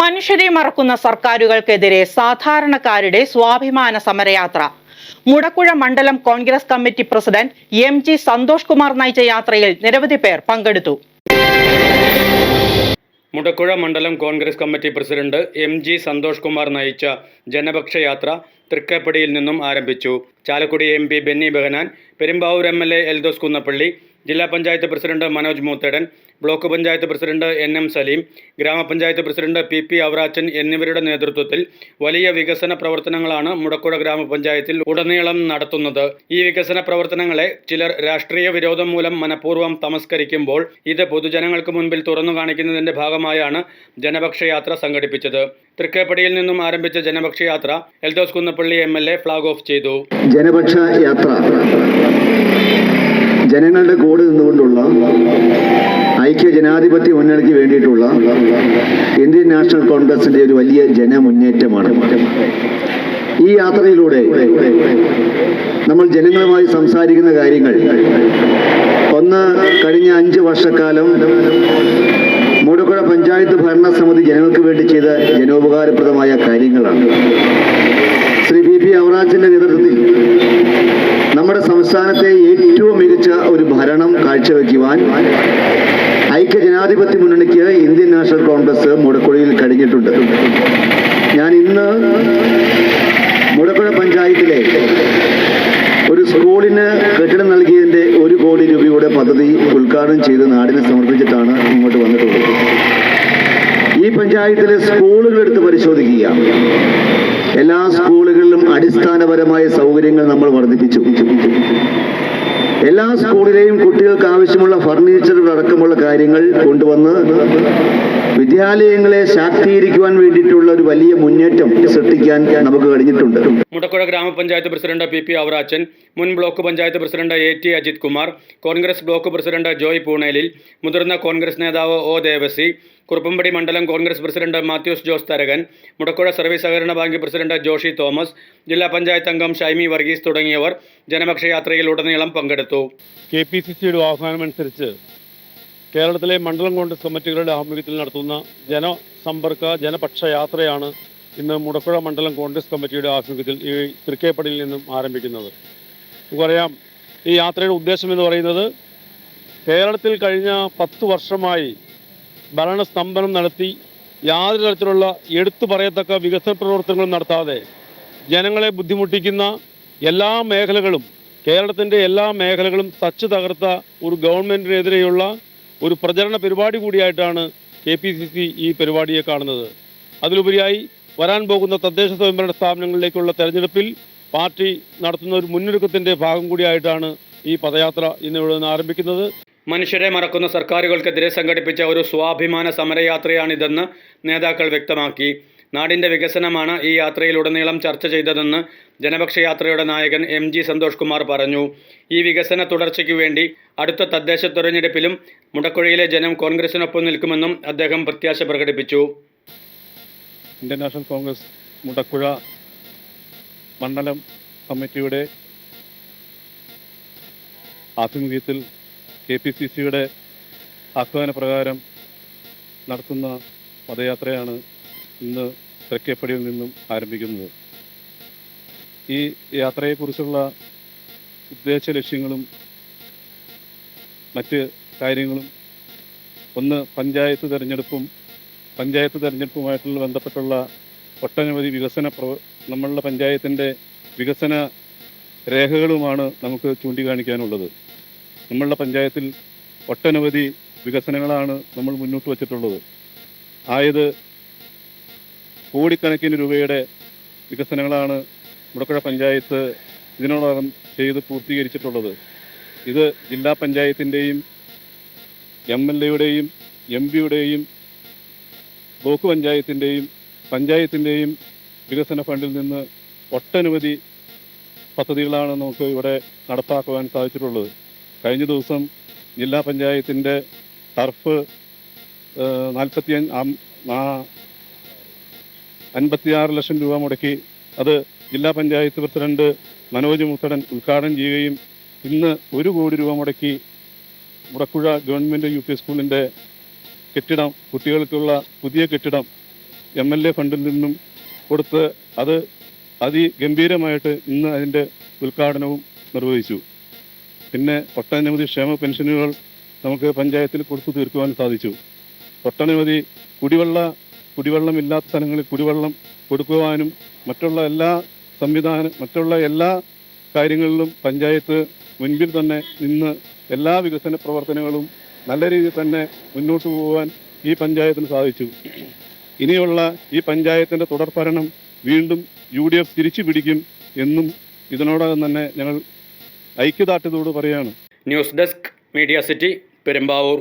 മനുഷ്യരെ മറക്കുന്ന സർക്കാരുകൾക്കെതിരെ സാധാരണക്കാരുടെ സ്വാഭിമാന സമരയാത്ര. മുടക്കുഴ മണ്ഡലം Congress committee president M G Santhosh Kumar നയിച്ച യാത്രയിൽ നിരവധി പേർ പങ്കെടുത്തു. മുടക്കുഴ മണ്ഡലം Congress committee president M G Santhosh Kumar നയിച്ച ജനപക്ഷ യാത്ര തൃക്കേപ്പടിയിൽ നിന്നും ആരംഭിച്ചു. Chalakudy M P Benny Behanan Perumbavoor M L A Eldhose Kunnappilly ജില്ലാ panchayat president Manoj Moothedan block panchayat president N M Saleem ഗ്രാമപഞ്ചായത്ത് പ്രസിഡന്റ് പി പി അവറാച്ചൻ എന്നിവരുടെ നേതൃത്വത്തിൽ വലിയ വികസന പ്രവർത്തനങ്ങളാണ് മുടക്കുഴ ഗ്രാമപഞ്ചായത്തിൽ ഉടനീളം നടത്തുന്നത്. ഈ വികസന പ്രവർത്തനങ്ങളെ ചിലർ രാഷ്ട്രീയ വിരോധം മൂലം മനഃപൂർവം തമസ്കരിക്കുമ്പോൾ ഇത് പൊതുജനങ്ങൾക്ക് മുൻപിൽ തുറന്നു കാണിക്കുന്നതിന്റെ ഭാഗമായാണ് ജനപക്ഷയാത്ര സംഘടിപ്പിച്ചത്. തൃക്കേപ്പടിയിൽ നിന്നും ആരംഭിച്ച ജനപക്ഷയാത്ര Eldhose Kunnappilly M L A flag off ചെയ്തു. ജനപക്ഷ യാത്ര. ജനങ്ങളുടെ കൂടെ നിന്നുകൊണ്ടുള്ള ഐക്യ ജനാധിപത്യ മുന്നണിക്ക് വേണ്ടിയിട്ടുള്ള ഇന്ത്യൻ നാഷണൽ കോൺഗ്രസിന്റെ ഒരു വലിയ ജനമുന്നേറ്റമാണ്. ഈ യാത്രയിലൂടെ നമ്മൾ ജനങ്ങളുമായി സംസാരിക്കുന്ന കാര്യങ്ങൾ. ഒന്ന് കഴിഞ്ഞ അഞ്ച് വർഷക്കാലം മൂടക്കുഴ പഞ്ചായത്ത് ഭരണസമിതി ജനങ്ങൾക്ക് വേണ്ടി ചെയ്ത ജനോപകാരപ്രദമായ കാര്യങ്ങളാണ്. അവറാച്ചിന്റെ നേതൃത്വത്തിൽ നമ്മുടെ സംസ്ഥാനത്തെ ഏറ്റവും മികച്ച ഒരു ഭരണം കാഴ്ചവെക്കുവാൻ ഐക്യ ജനാധിപത്യ മുന്നണിക്ക് ഇന്ത്യൻ നാഷണൽ കോൺഗ്രസ് മുടക്കുഴയിൽ കഴിഞ്ഞിട്ടുണ്ട്. ഞാൻ ഇന്ന് മുടക്കുഴ പഞ്ചായത്തിലെ ഒരു സ്കൂളിന് കെട്ടിടം നൽകിയതിന്റെ ഒരു കോടി രൂപയുടെ പദ്ധതി ഉദ്ഘാടനം ചെയ്ത് നാടിനെ സമർപ്പിച്ചിട്ടാണ് ഇങ്ങോട്ട് വന്നിട്ടുള്ളത്. ഈ പഞ്ചായത്തിലെ സ്കൂളുകൾ എടുത്ത് പരിശോധിക്കുക. എല്ലാ സ്കൂളുകളിലും അടിസ്ഥാനപരമായ സൗകര്യങ്ങൾ നമ്മൾ വർദ്ധിപ്പിച്ചു. എല്ലാ സ്കൂളിലെയും കുട്ടികൾക്ക് ആവശ്യമുള്ള ഫർണിച്ചറുകൾ അടക്കമുള്ള കാര്യങ്ങൾ കൊണ്ടുവന്ന് വിദ്യാലയങ്ങളെ ശാക്തീകരിക്കുവാൻ വേണ്ടിയിട്ടുള്ള ഒരു വലിയ മുന്നേറ്റം സൃഷ്ടിക്കാൻ നമുക്ക് കഴിഞ്ഞിട്ടുണ്ട്. മുടക്കുഴ ഗ്രാമപഞ്ചായത്ത് പ്രസിഡന്റ് പി പി അവറാച്ചൻ മുൻ block panchayat president A T Ajith Kumar Congress block president Joy പൂണേലിൽ മുതിർന്ന കോൺഗ്രസ് നേതാവ് ഒ ദേവസി കുറുപ്പമ്പടി മണ്ഡലം കോൺഗ്രസ് പ്രസിഡന്റ് മാത്യൂസ് ജോസ് തരകൻ മുടക്കുഴ സർവീസ് സഹകരണ ബാങ്ക് പ്രസിഡന്റ് ജോഷി തോമസ് ജില്ലാ പഞ്ചായത്ത് അംഗം ഷൈമി വർഗീസ് തുടങ്ങിയവർ ജനപക്ഷ യാത്രയിൽ ഉടനീളം പങ്കെടുത്തു. കെ പി സി സിയുടെ ആഹ്വാനമനുസരിച്ച് കേരളത്തിലെ മണ്ഡലം കോൺഗ്രസ് കമ്മിറ്റികളുടെ ആഭിമുഖ്യത്തിൽ നടത്തുന്ന ജനസമ്പർക്ക ജനപക്ഷ യാത്രയാണ് ഇന്ന് മുടക്കുഴ മണ്ഡലം കോൺഗ്രസ് കമ്മിറ്റിയുടെ ആഭിമുഖ്യത്തിൽ ഈ തൃക്കേപ്പടിയിൽ നിന്നും ആരംഭിക്കുന്നത്. നമുക്കറിയാം ഈ യാത്രയുടെ ഉദ്ദേശം എന്ന് പറയുന്നത് കേരളത്തിൽ കഴിഞ്ഞ പത്ത് വർഷമായി ഭരണസ്തംഭനം നടത്തി യാതൊരു തരത്തിലുള്ള എടുത്തു പറയത്തക്ക വികസന പ്രവർത്തനങ്ങളും നടത്താതെ ജനങ്ങളെ ബുദ്ധിമുട്ടിക്കുന്ന എല്ലാ മേഖലകളും കേരളത്തിന്റെ എല്ലാ മേഖലകളും തച്ച് തകർത്ത ഒരു ഗവൺമെന്റിനെതിരെയുള്ള ഒരു പ്രചരണ പരിപാടി കൂടിയായിട്ടാണ് കെ പി സി സി ഈ പരിപാടിയെ കാണുന്നത്. അതിലുപരിയായി വരാൻ പോകുന്ന തദ്ദേശ സ്വയംഭരണ സ്ഥാപനങ്ങളിലേക്കുള്ള തെരഞ്ഞെടുപ്പിൽ പാർട്ടി നടത്തുന്ന ഒരു മുന്നൊരുക്കത്തിന്റെ ഭാഗം കൂടിയായിട്ടാണ് ഈ പദയാത്ര ഇന്നിവിടെ നിന്ന് ആരംഭിക്കുന്നത്. മനുഷ്യരെ മറക്കുന്ന സർക്കാരുകൾക്കെതിരെ സംഘടിപ്പിച്ച ഒരു സ്വാഭിമാന സമരയാത്രയാണിതെന്ന് നേതാക്കൾ വ്യക്തമാക്കി. നാടിന്റെ വികസനമാണ് ഈ യാത്രയിലുടനീളം ചർച്ച ചെയ്തതെന്ന് ജനപക്ഷ യാത്രയുടെ നായകൻ എം ജി സന്തോഷ് കുമാർ പറഞ്ഞു. ഈ വികസന തുടർച്ചയ്ക്ക് വേണ്ടി അടുത്ത തദ്ദേശ തെരഞ്ഞെടുപ്പിലും മുടക്കുഴയിലെ ജനം കോൺഗ്രസിനൊപ്പം നിൽക്കുമെന്നും അദ്ദേഹം പ്രത്യാശ പ്രകടിപ്പിച്ചു. ഇന്ത്യൻ നാഷണൽ കോൺഗ്രസ് മുടക്കുഴ മണ്ഡലം കമ്മിറ്റിയുടെ ആഭിമുഖ്യത്തിൽ കെ പി സി സിയുടെ ആഹ്വാനപ്രകാരം നടത്തുന്ന പദയാത്രയാണ് ഇന്ന് തെക്കേപ്പടിയിൽ നിന്നും ആരംഭിക്കുന്നത്. ഈ യാത്രയെക്കുറിച്ചുള്ള ഉദ്ദേശ ലക്ഷ്യങ്ങളും മറ്റ് കാര്യങ്ങളും ഒന്ന് പഞ്ചായത്ത് തിരഞ്ഞെടുപ്പും പഞ്ചായത്ത് തിരഞ്ഞെടുപ്പുമായിട്ടുള്ള ബന്ധപ്പെട്ടുള്ള ഒട്ടനവധി വികസന പ്രവ നമ്മളുടെ പഞ്ചായത്തിന്റെ വികസന രേഖകളുമാണ് നമുക്ക് ചൂണ്ടിക്കാണിക്കാനുള്ളത്. നമ്മളുടെ പഞ്ചായത്തിൽ ഒട്ടനവധി വികസനങ്ങളാണ് നമ്മൾ മുന്നോട്ട് വച്ചിട്ടുള്ളത്. ആയത് കോടിക്കണക്കിന് രൂപയുടെ വികസനങ്ങളാണ് മുടക്കുഴ പഞ്ചായത്ത് ഇതിനോടകം ചെയ്ത് പൂർത്തീകരിച്ചിട്ടുള്ളത്. ഇത് ജില്ലാ പഞ്ചായത്തിന്റെയും എം എൽ എയുടെയും എം പിയുടെയും ബ്ലോക്ക് പഞ്ചായത്തിന്റെയും പഞ്ചായത്തിന്റെയും വികസന ഫണ്ടിൽ നിന്ന് ഒട്ടനവധി പദ്ധതികളാണ് നമുക്ക് ഇവിടെ നടപ്പാക്കുവാൻ സാധിച്ചിട്ടുള്ളത്. കഴിഞ്ഞ ദിവസം ജില്ലാ പഞ്ചായത്തിന്റെ ടർഫ് നാൽപ്പത്തി അൻപത്തിയാറ് ലക്ഷം രൂപ മുടക്കി. അത് ജില്ലാ പഞ്ചായത്ത് പ്രസിഡന്റ് മനോജ് മുത്തടൻ ഉദ്ഘാടനം ചെയ്യുകയും ഇന്ന് ഒരു കോടി രൂപ മുടക്കി മുടക്കുഴ ഗവൺമെന്റ് യു പി സ്കൂളിന്റെ കെട്ടിടം കുട്ടികൾക്കുള്ള പുതിയ കെട്ടിടം എം എൽ എ ഫണ്ടിൽ നിന്നും കൊടുത്ത് അത് അതിഗംഭീരമായിട്ട് ഇന്ന് അതിന്റെ ഉദ്ഘാടനവും നിർവഹിച്ചു. പിന്നെ ഒട്ടനവധി ക്ഷേമ പെൻഷനുകൾ നമുക്ക് പഞ്ചായത്തിൽ കൊടുത്തു തീർക്കുവാൻ സാധിച്ചു. ഒട്ടനവധി കുടിവെള്ള കുടിവെള്ളമില്ലാത്ത സ്ഥലങ്ങളിൽ കുടിവെള്ളം കൊടുക്കുവാനും മറ്റുള്ള എല്ലാ സംവിധാനം മറ്റുള്ള എല്ലാ കാര്യങ്ങളിലും പഞ്ചായത്ത് മുൻപിൽ തന്നെ നിന്ന് എല്ലാ വികസന പ്രവർത്തനങ്ങളും നല്ല രീതിയിൽ തന്നെ മുന്നോട്ട് പോകാൻ ഈ പഞ്ചായത്തിന് സാധിച്ചു. ഇനിയുള്ള ഈ പഞ്ചായത്തിന്റെ തുടർഭരണം വീണ്ടും യു ഡി എഫ് തിരിച്ചു പിടിക്കും എന്നും ഇതിനോടകം തന്നെ ഞങ്ങൾ ഐക്യദാർഢ്യത്തോട് പറയുകയാണ് news desk media city Perumbavoor.